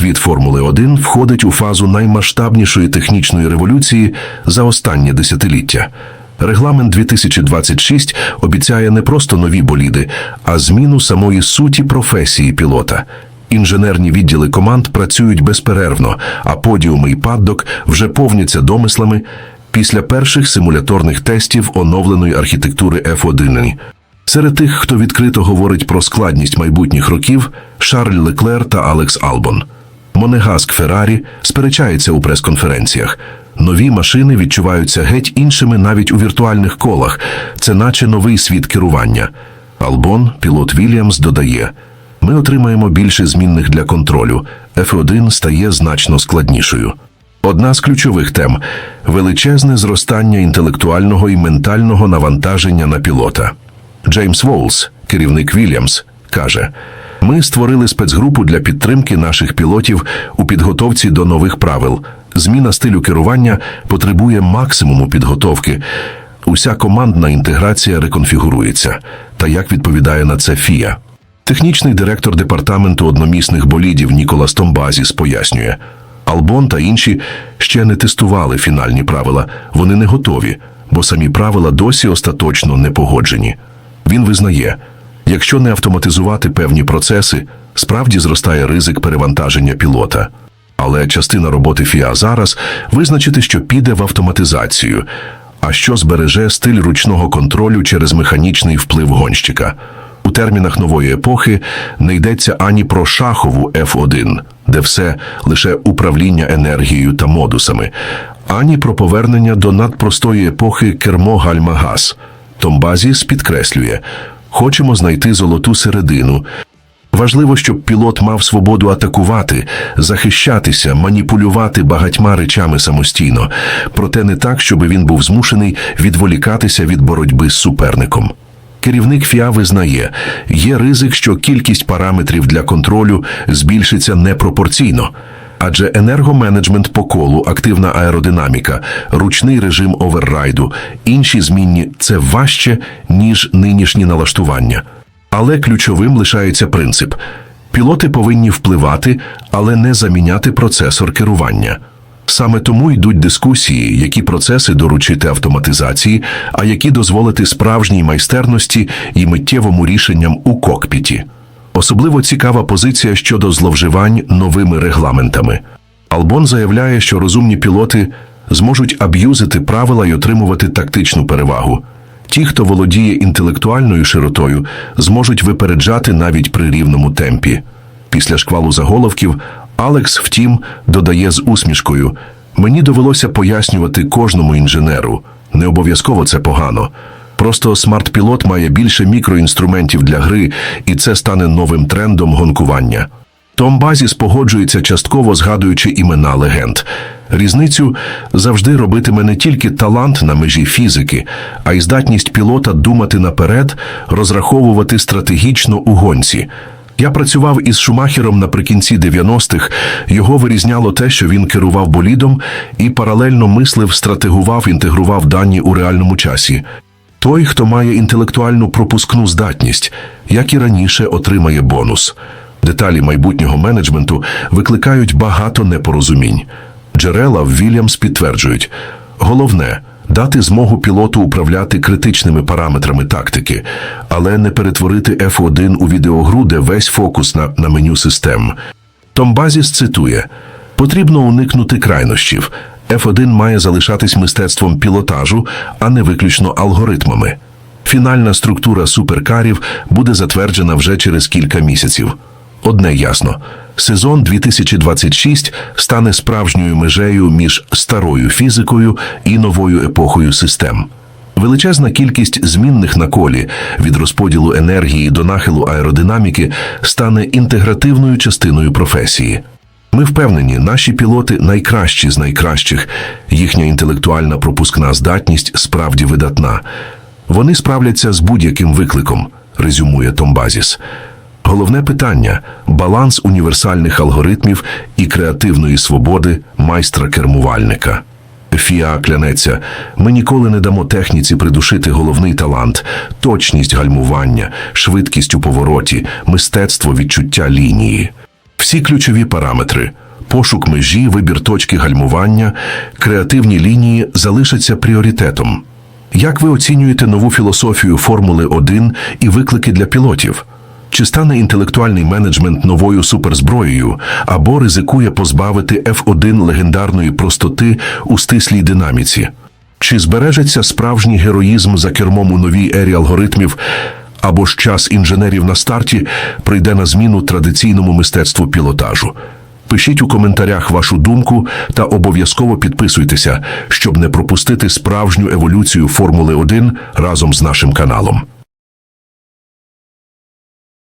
Світ Формули 1 входить у фазу наймасштабнішої технічної революції за останнє десятиліття. Регламент 2026 обіцяє не просто нові боліди, а зміну самої суті професії пілота. Інженерні відділи команд працюють безперервно, а подіуми і паддок вже повняться домислами після перших симуляторних тестів оновленої архітектури F1. Серед тих, хто відкрито говорить про складність майбутніх років, Шарль Леклер та Алекс Албон. Монегаск Феррарі сперечається у прес-конференціях. Нові машини відчуваються геть іншими навіть у віртуальних колах. Це наче новий світ керування. Албон, пілот Вільямс, додає: ми отримаємо більше змінних для контролю. F1 стає значно складнішою. Одна з ключових тем величезне зростання інтелектуального і ментального навантаження на пілота. Джеймс Воулс, керівник Вільямс, каже: Ми створили спецгрупу для підтримки наших пілотів у підготовці до нових правил. Зміна стилю керування потребує максимуму підготовки. Уся командна інтеграція реконфігурується. Та як відповідає на це ФІА? Технічний директор департаменту одномісних болідів Ніколас Томбазіс пояснює, Албон та інші ще не тестували фінальні правила, вони не готові, бо самі правила досі остаточно не погоджені. Він визнає, якщо не автоматизувати певні процеси, справді зростає ризик перевантаження пілота. Але частина роботи ФІА зараз визначити, що піде в автоматизацію, а що збереже стиль ручного контролю через механічний вплив гонщика. У термінах нової епохи не йдеться ані про шахову F1, де все лише управління енергією та модусами, ані про повернення до надпростої епохи кермо гальма-газ. Томбазіс підкреслює, хочемо знайти золоту середину. Важливо, щоб пілот мав свободу атакувати, захищатися, маніпулювати багатьма речами самостійно, проте не так, щоб він був змушений відволікатися від боротьби з суперником. Керівник ФІА визнає, є ризик, що кількість параметрів для контролю збільшиться непропорційно. Адже енергоменеджмент по колу, активна аеродинаміка, ручний режим оверрайду, інші змінні це важче, ніж нинішні налаштування. Але ключовим лишається принцип: пілоти повинні впливати, але не заміняти процесор керування. Саме тому йдуть дискусії, які процеси доручити автоматизації, а які дозволити справжній майстерності і миттєвому рішенням у кокпіті. Особливо цікава позиція щодо зловживань новими регламентами. Албон заявляє, що розумні пілоти зможуть аб'юзити правила й отримувати тактичну перевагу. Ті, хто володіє інтелектуальною широтою, зможуть випереджати навіть при рівному темпі. Після шквалу заголовків Алекс, втім, додає з усмішкою: мені довелося пояснювати кожному інженеру. Не обов'язково це погано. Просто смарт-пілот має більше мікроінструментів для гри, і це стане новим трендом гонкування. Том Базіс погоджується частково згадуючи імена легенд. Різницю завжди робитиме не тільки талант на межі фізики, а й здатність пілота думати наперед, розраховувати стратегічно у гонці. Я працював із Шумахером наприкінці 90-х. Його вирізняло те, що він керував болідом і паралельно мислив, стратегував, інтегрував дані у реальному часі. Той, хто має інтелектуальну пропускну здатність, як і раніше, отримає бонус. Деталі майбутнього менеджменту викликають багато непорозумінь. Джерела в Вільямс підтверджують, головне дати змогу пілоту управляти критичними параметрами тактики, але не перетворити F1 у відеогру, де весь фокус на, на меню систем. Том Базіс цитує: потрібно уникнути крайнощів. F1 має залишатись мистецтвом пілотажу, а не виключно алгоритмами. Фінальна структура суперкарів буде затверджена вже через кілька місяців. Одне ясно: сезон 2026 стане справжньою межею між старою фізикою і новою епохою систем. Величезна кількість змінних на колі від розподілу енергії до нахилу аеродинаміки стане інтегративною частиною професії. Ми впевнені, наші пілоти найкращі з найкращих, їхня інтелектуальна пропускна здатність справді видатна. Вони справляться з будь-яким викликом, резюмує Томбазіс. Головне питання баланс універсальних алгоритмів і креативної свободи майстра-кермувальника. Фіа клянеться, ми ніколи не дамо техніці придушити головний талант, точність гальмування, швидкість у повороті, мистецтво відчуття лінії. Всі ключові параметри пошук межі, вибір точки гальмування, креативні лінії залишаться пріоритетом. Як ви оцінюєте нову філософію Формули 1 і виклики для пілотів? Чи стане інтелектуальний менеджмент новою суперзброєю або ризикує позбавити F1 легендарної простоти у стислій динаміці? Чи збережеться справжній героїзм за кермом у новій ері алгоритмів, або ж час інженерів на старті прийде на зміну традиційному мистецтву пілотажу? Пишіть у коментарях вашу думку та обов'язково підписуйтеся, щоб не пропустити справжню еволюцію Формули 1 разом з нашим каналом.